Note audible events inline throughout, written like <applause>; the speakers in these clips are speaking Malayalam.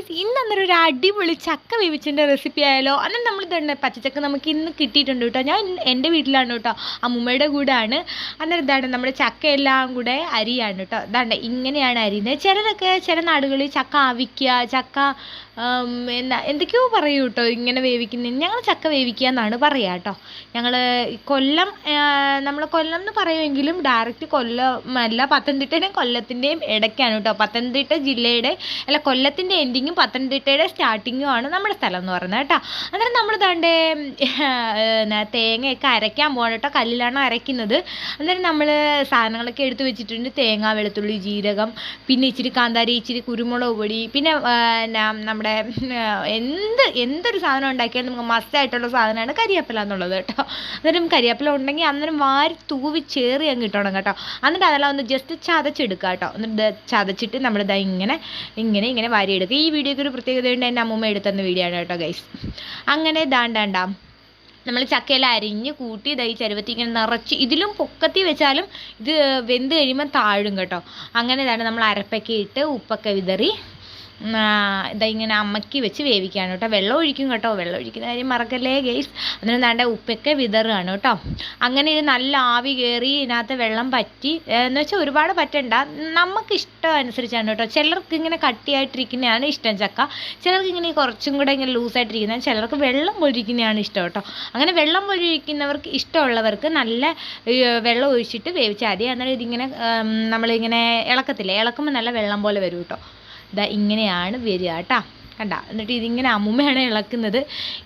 ഗൈസ് ഇന്ന് അന്നേരം ഒരു അടിപൊളി ചക്ക വേവിച്ചതിന്റെ റെസിപ്പി ആയാലോ? അന്നേരം നമ്മൾ ഇതുണ്ട് പച്ചച്ചക്ക നമുക്ക് ഇന്ന് കിട്ടിയിട്ടുണ്ട് കേട്ടോ. ഞാൻ എന്റെ വീട്ടിലാണ് കേട്ടോ. അമ്മൂമ്മയുടെ കൂടെ ആണ് അന്നേരം ഇതാണ് നമ്മുടെ ചക്ക എല്ലാം കൂടെ അരിയാണ് കേട്ടോ. ഇതാണ്ട് ഇങ്ങനെയാണ് അരിയുന്നത്. ചിലരൊക്കെ ചില നാടുകളിൽ ചക്ക ആവിക്കുക ചക്ക എന്താ എന്തൊക്കെയോ പറയൂ കേട്ടോ ഇങ്ങനെ വേവിക്കുന്നതിന് ഞങ്ങൾ ചക്ക വേവിക്കുക എന്നാണ് പറയുക കേട്ടോ ഞങ്ങൾ കൊല്ലം നമ്മൾ കൊല്ലം എന്ന് പറയുമെങ്കിലും ഡയറക്റ്റ് കൊല്ലം അല്ല പത്തനംതിട്ടയുടെയും കൊല്ലത്തിന്റെയും ഇടയ്ക്കാണ് കേട്ടോ പത്തനംതിട്ട ജില്ലയുടെ അല്ല കൊല്ലത്തിന്റെ എൻഡിങ്ങും പത്തനംതിട്ടയുടെ സ്റ്റാർട്ടിങ്ങും ആണ് നമ്മുടെ സ്ഥലം എന്ന് പറയുന്നത് കേട്ടോ അന്നേരം നമ്മൾ തണ്ടേ തേങ്ങയൊക്കെ അരയ്ക്കാൻ പോകണം കേട്ടോ കല്ലിലാണ് അരയ്ക്കുന്നത്. അന്നേരം നമ്മൾ സാധനങ്ങളൊക്കെ എടുത്തു വെച്ചിട്ടുണ്ട്. തേങ്ങ വെളുത്തുള്ളി ജീരകം പിന്നെ ഇച്ചിരി കാന്താരി ഇച്ചിരി കുരുമുളക് പൊടി പിന്നെ നമ്മുടെ നമ്മുടെ എന്ത് എന്തൊരു സാധനം ഉണ്ടാക്കിയാലും നമുക്ക് മസ്റ്റായിട്ടുള്ള സാധനമാണ് കരിയാപ്പില എന്നുള്ളത് കേട്ടോ. അന്നേരം കരിയാപ്പില ഉണ്ടെങ്കിൽ അന്നേരം വാരി തൂവി ചേറി അങ്ങ് ഇട്ടോണം കേട്ടോ. എന്നിട്ട് അതെല്ലാം ഒന്ന് ജസ്റ്റ് ചതച്ചെടുക്കുക കേട്ടോ. എന്നിട്ട് ചതച്ചിട്ട് നമ്മൾ നമ്മളിതാ ഇങ്ങനെ ഇങ്ങനെ ഇങ്ങനെ വാരി എടുക്കുക ഈ വീഡിയോയ്ക്ക് ഒരു പ്രത്യേകതയുണ്ട് എന്റെ അമ്മൂമ്മ എടുത്തുന്ന വീഡിയോ ആണ് കേട്ടോ ഗൈസ് അങ്ങനെ ദാണ്ടാണ്ടാം നമ്മൾ ചക്കയിൽ അരിഞ്ഞ് കൂട്ടി ഇതായി ചരുവത്തി ഇങ്ങനെ നിറച്ച് ഇതിലും പൊക്കത്തി വെച്ചാലും ഇത് വെന്ത് കഴിയുമ്പോൾ താഴും കേട്ടോ. അങ്ങനെ ഇതാണ് നമ്മൾ അരപ്പൊക്കെ ഇട്ട് ഉപ്പൊക്കെ വിതറി ഇതാ ഇങ്ങനെ അമ്മക്കി വെച്ച് വേവിക്കുകയാണ് കേട്ടോ. വെള്ളം ഒഴിക്കും കേട്ടോ. വെള്ളം ഒഴിക്കുന്ന കാര്യം മറക്കല്ലേ ഗെയ്സ് അതിന് നല്ല ഉപ്പൊക്കെ വിതറുകയാണ് കേട്ടോ. അങ്ങനെ ഇത് നല്ല ആവി കയറി ഇതിനകത്ത് വെള്ളം പറ്റി. എന്ന് വെച്ചാൽ ഒരുപാട് പറ്റണ്ട. നമുക്ക് ഇഷ്ടം അനുസരിച്ചാണ് കേട്ടോ. ചിലർക്ക് ഇങ്ങനെ കട്ടിയായിട്ടിരിക്കുന്നതാണ് ഇഷ്ടം ചക്ക. ചിലർക്ക് ഇങ്ങനെ കുറച്ചും കൂടെ ഇങ്ങനെ ലൂസായിട്ടിരിക്കുന്നതാണ് ചിലർക്ക് വെള്ളം പൊഴിക്കുന്നതാണ് ഇഷ്ടം കേട്ടോ. അങ്ങനെ വെള്ളം പൊഴിക്കുന്നവർക്ക് ഇഷ്ടമുള്ളവർക്ക് നല്ല വെള്ളം ഒഴിച്ചിട്ട് വേവിച്ചാൽ മതി. അന്നേരം ഇതിങ്ങനെ നമ്മളിങ്ങനെ ഇളക്കത്തില്ലേ? ഇളക്കുമ്പോൾ നല്ല വെള്ളം പോലെ വരും കേട്ടോ. ഇതാ ഇങ്ങനെയാണ് വരിക കേട്ടോ കണ്ട? എന്നിട്ട് ഇതിങ്ങനെ അമ്മുമ്മയാണ് ഇളക്കുന്നത്.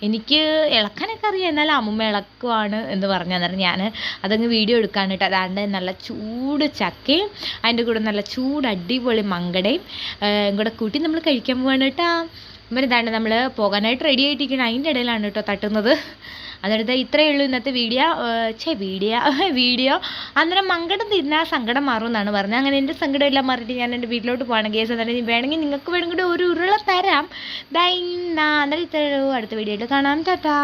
എനിക്ക് ഇളക്കാനൊക്കെ അറിയാം. എന്നാലും അമ്മുമ്മ ഇളക്കുവാണ് എന്ന് പറഞ്ഞു അന്നേരം ഞാൻ അതങ്ങ് വീഡിയോ എടുക്കാൻ കേട്ടോ അതാണ്ട് നല്ല ചൂട് ചക്കയും അതിന്റെ കൂടെ നല്ല ചൂട് അടിപൊളി മങ്കടയും കൂടെ കൂട്ടി നമ്മൾ കഴിക്കാൻ പോവാണ് കേട്ടോ ഇതാണ്ട് നമ്മൾ പോകാനായിട്ട് റെഡി ആയിട്ടിരിക്കണം. അതിന്റെ ഇടയിലാണ് കേട്ടോ തട്ടുന്നത്. അതെടുത്ത് ഇത്രയേ ഉള്ളൂ ഇന്നത്തെ വീഡിയോ. ചേ വീഡിയോ <laughs> വീഡിയോ. അന്നേരം മങ്കടം തിന്നാൽ സങ്കടം മാറും എന്നാണ് പറഞ്ഞത്. അങ്ങനെ എന്റെ സങ്കടം എല്ലാം മാറിയിട്ട് ഞാൻ എന്റെ വീട്ടിലോട്ട് പോകണം കേസ് അന്നേരം വേണമെങ്കിൽ നിങ്ങൾക്ക് വേണമെങ്കിൽ ഒരു ഉരുള തരാം. ദൈ അന്നേരം ഇത്രയേ ഉള്ളൂ. അടുത്ത വീഡിയോയിൽ കാണാം. ടാറ്റാ.